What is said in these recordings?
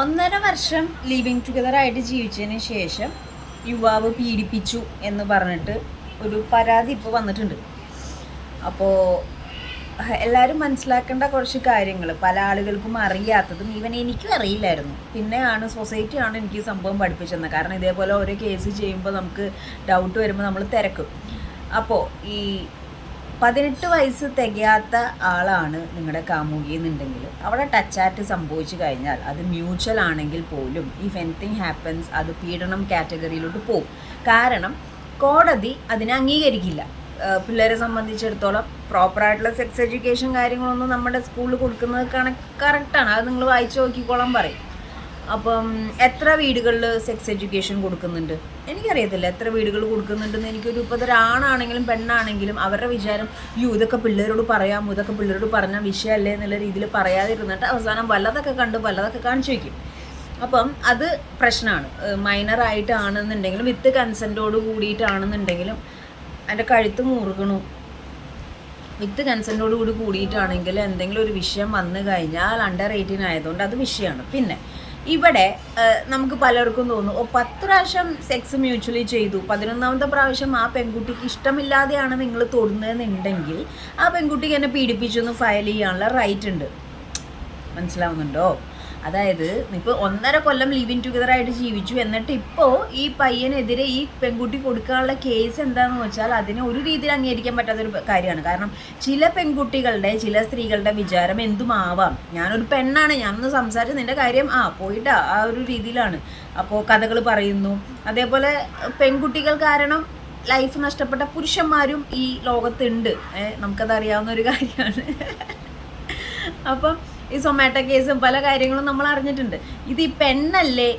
ഒന്നര വർഷം living together ആയിട്ട് ജീവിച്ചതിന് ശേഷം യുവാവ് പീഡിപ്പിച്ചു എന്ന് പറഞ്ഞിട്ട് ഒരു പരാതി ഇപ്പോൾ വന്നിട്ടുണ്ട്. അപ്പോൾ എല്ലാവരും മനസ്സിലാക്കേണ്ട കുറച്ച് കാര്യങ്ങൾ പല ആളുകൾക്കും അറിയാത്തതും ഈവൻ എനിക്കും അറിയില്ലായിരുന്നു. പിന്നെയാണ് സൊസൈറ്റിയാണ് എനിക്ക് സംഭവം പഠിപ്പിച്ചത് കാരണം ഇതേപോലെ ഓരോ കേസ് ചെയ്യുമ്പോൾ നമുക്ക് ഡൗട്ട് വരുമ്പോൾ നമ്മൾ തിരക്കും. അപ്പോൾ ഈ പതിനെട്ട് വയസ്സ് തികയാത്ത ആളാണ് നിങ്ങളുടെ കാമുകി എന്നുണ്ടെങ്കിൽ അവിടെ ടച്ചാറ്റ് സംഭവിച്ചു കഴിഞ്ഞാൽ അത് മ്യൂച്വൽ ആണെങ്കിൽ പോലും ഇഫ് എനിത്തിങ് ഹാപ്പൻസ് അത് പീഡനം കാറ്റഗറിയിലോട്ട് പോകും. കാരണം കോടതി അതിനെ അംഗീകരിക്കില്ല. പിള്ളേരെ സംബന്ധിച്ചിടത്തോളം പ്രോപ്പറായിട്ടുള്ള സെക്സ് എഡ്യൂക്കേഷൻ കാര്യങ്ങളൊന്നും നമ്മുടെ സ്കൂളിൽ കൊടുക്കുന്നത് കണക്ക് കറക്റ്റാണ് അത് നിങ്ങൾ വായിച്ചു നോക്കിക്കോളാൻ പറയും. അപ്പം എത്ര വീടുകളിൽ സെക്സ് എഡ്യൂക്കേഷൻ കൊടുക്കുന്നുണ്ട്? എനിക്കറിയത്തില്ല എത്ര വീടുകൾ കൊടുക്കുന്നുണ്ടെന്ന് എനിക്കൊരു ഇപ്പോൾ ഒരാണാണെങ്കിലും പെണ്ണാണെങ്കിലും അവരുടെ വിചാരം യു ഇതൊക്കെ പിള്ളേരോട് പറയാമോ ഇതൊക്കെ പിള്ളേരോട് പറഞ്ഞാൽ വിഷയമല്ലേ എന്നുള്ള രീതിയിൽ പറയാതിരുന്നിട്ട് അവസാനം വല്ലതൊക്കെ കണ്ട് വല്ലതൊക്കെ കാണിച്ചു വയ്ക്കും അപ്പം അത് പ്രശ്നമാണ്. മൈനർ ആയിട്ടാണെന്നുണ്ടെങ്കിലും വിത്ത് കൺസെന്റോട് കൂടിയിട്ടാണെന്നുണ്ടെങ്കിലും അതിന്റെ കഴുത്ത് മുറുകണു. വിത്ത് കൺസെന്റോട് കൂടി കൂടിയിട്ടാണെങ്കിൽ എന്തെങ്കിലും ഒരു വിഷയം വന്നു കഴിഞ്ഞാൽ അണ്ടർ എയ്റ്റീൻ ആയതുകൊണ്ട് അത് വിഷയമാണ്. പിന്നെ ഇവിടെ നമുക്ക് പലർക്കും തോന്നും ഓ പത്ത് പ്രാവശ്യം സെക്സ് മ്യൂച്വലി ചെയ്തു. പതിനൊന്നാമത്തെ പ്രാവശ്യം ആ പെൺകുട്ടിക്ക് ഇഷ്ടമില്ലാതെയാണ് നിങ്ങൾ തൊടുന്നതെന്നുണ്ടെങ്കിൽ ആ പെൺകുട്ടിക്ക് എന്നെ പീഡിപ്പിച്ചൊന്ന് ഫയൽ ചെയ്യാനുള്ള റൈറ്റ് ഉണ്ട്. മനസ്സിലാവുന്നുണ്ടോ? അതായത് ഇപ്പോൾ ഒന്നര കൊല്ലം ലിവിങ് ടുഗദർ ആയിട്ട് ജീവിച്ചു. എന്നിട്ട് ഇപ്പോൾ ഈ പയ്യനെതിരെ ഈ പെൺകുട്ടി കൊടുക്കാനുള്ള കേസ് എന്താണെന്ന് വെച്ചാൽ അതിനെ ഒരു രീതിയിൽ അംഗീകരിക്കാൻ പറ്റാത്തൊരു കാര്യമാണ്. കാരണം ചില പെൺകുട്ടികളുടെ ചില സ്ത്രീകളുടെ വിചാരം എന്തുമാവാം? ഞാനൊരു പെണ്ണാണ്. ഞാനൊന്ന് സംസാരിച്ച് നിന്റെ കാര്യം ആ പോയിട്ടാ ആ ഒരു രീതിയിലാണ്. അപ്പോൾ കഥകൾ പറയുന്നു. അതേപോലെ പെൺകുട്ടികൾ കാരണം ലൈഫ് നഷ്ടപ്പെട്ട പുരുഷന്മാരും ഈ ലോകത്തുണ്ട്. നമുക്കത് അറിയാവുന്ന ഒരു കാര്യമാണ്. അപ്പം ഈ സൊമാറ്റോ കേസും പല കാര്യങ്ങളും നമ്മൾ അറിഞ്ഞിട്ടുണ്ട്. ഇത് ഈ പെണ്ണല്ലേ?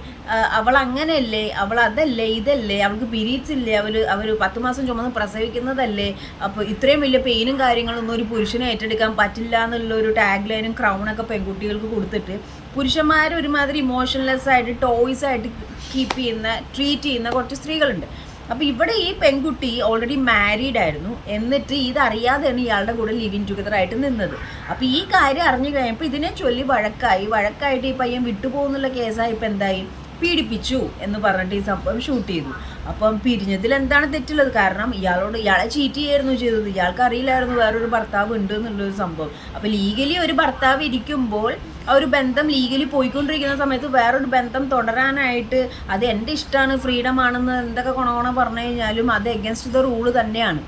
അവൾ അങ്ങനെയല്ലേ? അവൾ അതല്ലേ? ഇതല്ലേ? അവൾക്ക് പീരീഡ്സ് ഇല്ലേ അവർ അവർ പത്ത് മാസം ചുമന്ന് പ്രസവിക്കുന്നതല്ലേ? അപ്പോൾ ഇത്രയും വലിയ പെയിനും കാര്യങ്ങളൊന്നും ഒരു പുരുഷനെ ഏറ്റെടുക്കാൻ പറ്റില്ല എന്നുള്ള ഒരു ടാഗ് ലൈനും ക്രൗണൊക്കെ പെൺകുട്ടികൾക്ക് കൊടുത്തിട്ട് പുരുഷന്മാർ ഒരുമാതിരി ഇമോഷൻലെസ് ആയിട്ട് ടോയ്സ് ആയിട്ട് കീപ്പ് ചെയ്യുന്ന ട്രീറ്റ് ചെയ്യുന്ന കുറച്ച് സ്ത്രീകളുണ്ട്. അപ്പൊ ഇവിടെ ഈ പെൺകുട്ടി ഓൾറെഡി മാരീഡ് ആയിരുന്നു. എന്നിട്ട് ഇതറിയാതെയാണ് ഇയാളുടെ കൂടെ ലിവിങ് ടുഗദർ ആയിട്ട് നിന്നത്. അപ്പൊ ഈ കാര്യം അറിഞ്ഞു കഴിഞ്ഞപ്പോൾ ഇതിനെ ചൊല്ലി വഴക്കായി. വഴക്കായിട്ട് ഈ പയ്യൻ വിട്ടുപോകുന്നുള്ള കേസായി ഇപ്പൊ എന്തായി? പീഡിപ്പിച്ചു എന്ന് പറഞ്ഞിട്ട് ഈ സംഭവം ഷൂട്ട് ചെയ്തു. അപ്പം പിരിഞ്ഞതിൽ എന്താണ് തെറ്റുള്ളത്? കാരണം ഇയാളോട് ഇയാളെ ചീറ്റ് ചെയ്യായിരുന്നു ചെയ്തത്. ഇയാൾക്ക് അറിയില്ലായിരുന്നു വേറൊരു ഭർത്താവ് ഉണ്ട് എന്നുള്ളൊരു സംഭവം. അപ്പം ലീഗലി ഒരു ഭർത്താവ് ഇരിക്കുമ്പോൾ ആ ഒരു ബന്ധം ലീഗലി പോയിക്കൊണ്ടിരിക്കുന്ന സമയത്ത് വേറൊരു ബന്ധം തുടരാനായിട്ട് അത് എന്റെ ഇഷ്ടമാണ് ഫ്രീഡം ആണെന്ന് എന്തൊക്കെ ഗുണഗുണം പറഞ്ഞു കഴിഞ്ഞാലും അത് എഗൻസ്റ്റ് ദ റൂൾ തന്നെയാണ്.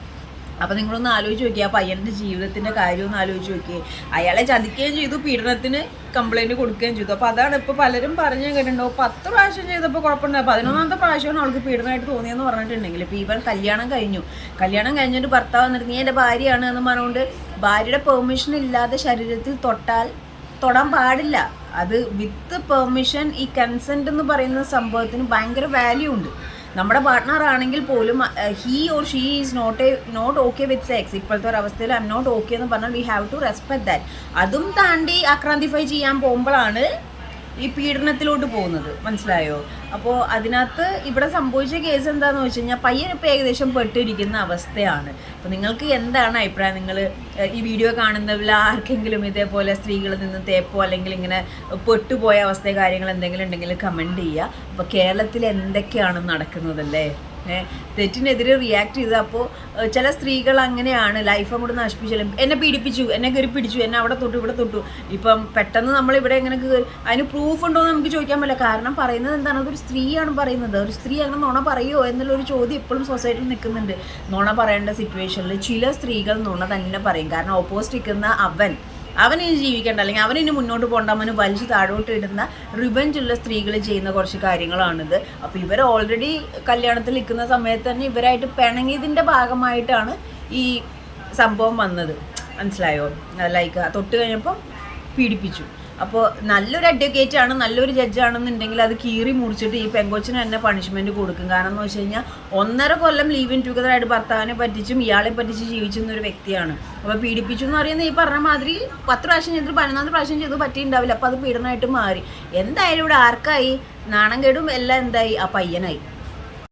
അപ്പം നിങ്ങളൊന്ന് ആലോചിച്ച് നോക്കി ആ പയ്യന്റെ ജീവിതത്തിന്റെ കാര്യം ഒന്ന് ആലോചിച്ച് നോക്കി അയാളെ ചതിക്കുകയും ചെയ്തു പീഡനത്തിന് കംപ്ലൈന്റ് കൊടുക്കുകയും ചെയ്തു. അപ്പോൾ അതാണ് ഇപ്പോൾ പലരും പറഞ്ഞു കേട്ടിട്ടുണ്ടോ പത്ത് പ്രാവശ്യം ചെയ്തപ്പോൾ കുഴപ്പമുണ്ടായി. പതിനൊന്നാമത്തെ പ്രാവശ്യമാണ് അവൾക്ക് പീഡനമായിട്ട് തോന്നിയെന്ന് പറഞ്ഞിട്ടുണ്ടെങ്കിൽ. ഇപ്പോൾ ഇവൻ കല്യാണം കഴിഞ്ഞു. കല്യാണം കഴിഞ്ഞിട്ട് ഭർത്താവ് വന്നിട്ട് നീ എന്റെ ഭാര്യയാണ് എന്ന് പറഞ്ഞുകൊണ്ട് ഭാര്യയുടെ പെർമിഷൻ ഇല്ലാതെ ശരീരത്തിൽ തൊട്ടാൽ തൊടാൻ പാടില്ല. അത് വിത്ത് പെർമിഷൻ ഈ കൺസെന്റ് എന്ന് പറയുന്ന സംഭവത്തിന് ഭയങ്കര വാല്യൂ ഉണ്ട്. നമ്മുടെ പാർട്ട്ണർ ആണെങ്കിൽ പോലും he or she is not a not okay with sex ഇപ്പോഴത്തെ ഒരു അവസ്ഥയിൽ ഐ എം നോട്ട് ഓക്കെ എന്ന് പറഞ്ഞാൽ we have to respect that അതും താണ്ടി ആക്രാന്തിഫൈ ചെയ്യാൻ പോകുമ്പോഴാണ് ഈ പീഡനത്തിലോട്ട് പോകുന്നത്. മനസ്സിലായോ? അപ്പോൾ അതിനകത്ത് ഇവിടെ സംഭവിച്ച കേസ് എന്താണെന്ന് വെച്ച് കഴിഞ്ഞാൽ പയ്യൻ ഇപ്പോൾ ഏകദേശം പെട്ടിരിക്കുന്ന അവസ്ഥയാണ്. അപ്പോൾ നിങ്ങൾക്ക് എന്താണ് അഭിപ്രായം? നിങ്ങൾ ഈ വീഡിയോ കാണുന്നതിൽ ആർക്കെങ്കിലും ഇതേപോലെ സ്ത്രീകളിൽ നിന്ന് തേപ്പോ അല്ലെങ്കിൽ ഇങ്ങനെ പെട്ടുപോയ അവസ്ഥ കാര്യങ്ങൾ എന്തെങ്കിലും ഉണ്ടെങ്കിൽ കമന്റ് ചെയ്യുക. അപ്പോൾ കേരളത്തിൽ എന്തൊക്കെയാണ് നടക്കുന്നതല്ലേ? തെറ്റിനെതിരെ റിയാക്ട് ചെയ്ത് അപ്പോൾ ചില സ്ത്രീകൾ അങ്ങനെയാണ് ലൈഫ് അങ്ങോട്ട് നശിപ്പിച്ചാലും എന്നെ പീഡിപ്പിച്ചു എന്നെ കയറി പിടിച്ചു എന്നെ അവിടെ തൊട്ടു ഇവിടെ തൊട്ടു. ഇപ്പം പെട്ടെന്ന് നമ്മൾ ഇവിടെ എങ്ങനെ അതിന് പ്രൂഫ് ഉണ്ടോ എന്ന് നമുക്ക് ചോദിക്കാൻ പറ്റില്ല. കാരണം പറയുന്നത് എന്താണ്? അതൊരു സ്ത്രീയാണ് പറയുന്നത്. ഒരു സ്ത്രീ അങ്ങനെ നുണ പറയുമോ എന്നുള്ളൊരു ചോദ്യം ഇപ്പോഴും സൊസൈറ്റിയിൽ നിൽക്കുന്നുണ്ട്. നുണ പറയേണ്ട സിറ്റുവേഷനിൽ ചില സ്ത്രീകൾ നുണ തന്നെ പറയും. കാരണം ഓപ്പോസിറ്റ് നിൽക്കുന്ന അവൻ. അവനിനി ജീവിക്കേണ്ട. അല്ലെങ്കിൽ അവനിനി മുന്നോട്ട് പോകേണ്ട. അവന് വലിച്ചു താഴോട്ട് ഇടുന്ന റിബഞ്ചുള്ള സ്ത്രീകൾ ചെയ്യുന്ന കുറച്ച് കാര്യങ്ങളാണിത്. അപ്പോൾ ഇവർ ഓൾറെഡി കല്യാണത്തിൽ നിൽക്കുന്ന സമയത്ത് തന്നെ ഇവരായിട്ട് പിണങ്ങിയതിന്റെ ഭാഗമായിട്ടാണ് ഈ സംഭവം വന്നത്. മനസ്സിലായോ? ലൈക്ക് തൊട്ട് കഴിഞ്ഞപ്പം പീഡിപ്പിച്ചു. അപ്പോൾ നല്ലൊരു അഡ്വക്കേറ്റ് ആണ് നല്ലൊരു ജഡ്ജാണെന്നുണ്ടെങ്കിൽ അത് കീറി മുറിച്ചിട്ട് ഈ പെങ്കൊച്ചിന് തന്നെ പണിഷ്മെന്റ് കൊടുക്കും. കാരണം എന്ന് വെച്ച് കഴിഞ്ഞാൽ ഒന്നര കൊല്ലം ലീവ് ഇൻ ടുഗദർ ആയിട്ട് ഭർത്താവിനെ പറ്റിച്ചും ഇയാളെ പറ്റിച്ച് ജീവിച്ചിരുന്ന ഒരു വ്യക്തിയാണ്. അപ്പോൾ പീഡിപ്പിച്ചു എന്ന് പറയുന്നത് ഈ പറഞ്ഞ മാതിരി പത്ത് പ്രാവശ്യം ചെയ്തിട്ട് പതിനൊന്നാമത് പ്രാവശ്യം ചെയ്ത് പറ്റിയിട്ടുണ്ടാവില്ല. അപ്പോൾ അത് പീഡനമായിട്ട് മാറി. എന്തായാലും ഇവിടെ ആർക്കായി? നാണം കേടും എല്ലാം എന്തായി? ആ പയ്യനായി.